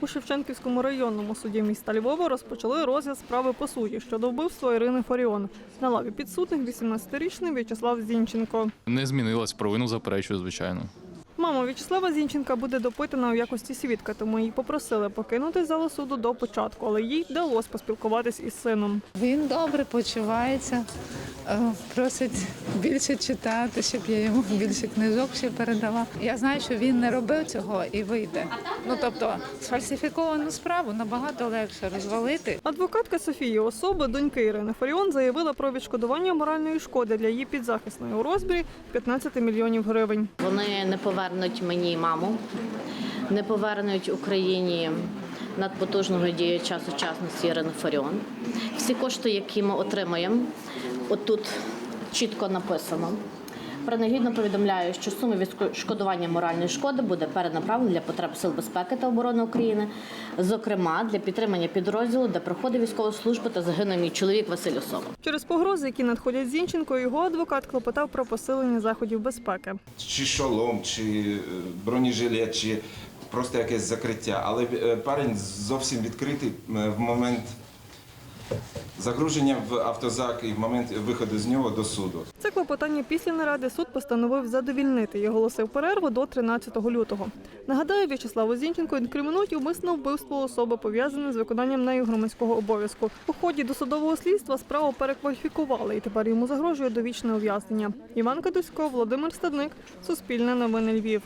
У Шевченківському районному суді міста Львова розпочали розгляд справи по суті щодо вбивства Ірини Фаріон. На лаві підсудних 18-річний В'ячеслав Зінченко. Не змінилась провину, заперечую, звичайно. Мама В'ячеслава Зінченка буде допитана у якості свідка, тому її попросили покинути залу суду до початку, але їй вдалося поспілкуватись із сином. Він добре почувається, е, просить більше читати, щоб я йому більше книжок ще передала. Я знаю, що він не робив цього і вийде. Ну тобто сфальсифіковану справу набагато легше розвалити. Адвокатка Софії Особи, доньки Ірини Фаріон, заявила про відшкодування моральної шкоди для її підзахисної у розмірі 15 мільйонів гривень. Вони не повернуть мені маму, не повернуть Україні надпотужного діяча сучасності Ірини Фаріон. Всі кошти, які ми отримаємо, отут чітко написано. Принагідно повідомляю, що сума відшкодування моральної шкоди буде перенаправлена для потреб Сил безпеки та оборони України, зокрема для підтримання підрозділу, де проходить військову службу та загинув мій чоловік Василь Особа. Через погрози, які надходять Зінченко, його адвокат клопотав про посилення заходів безпеки. чи шолом, чи е, бронежилет, чи просто якесь закриття. Але е, парень зовсім відкритий е, в момент загруження в автозак і в момент виходу з нього до суду. Це клопотання після наради суд постановив задовільнити і оголосив перерву до 13 лютого. Нагадаю, В'ячеславу Зінченко інкримінують умисне вбивство особи, пов'язане з виконанням нею громадського обов'язку. У ході досудового слідства справу перекваліфікували, і тепер йому загрожує довічне ув'язнення. Іван Кадусько, Володимир Стадник, Суспільне новини Львів.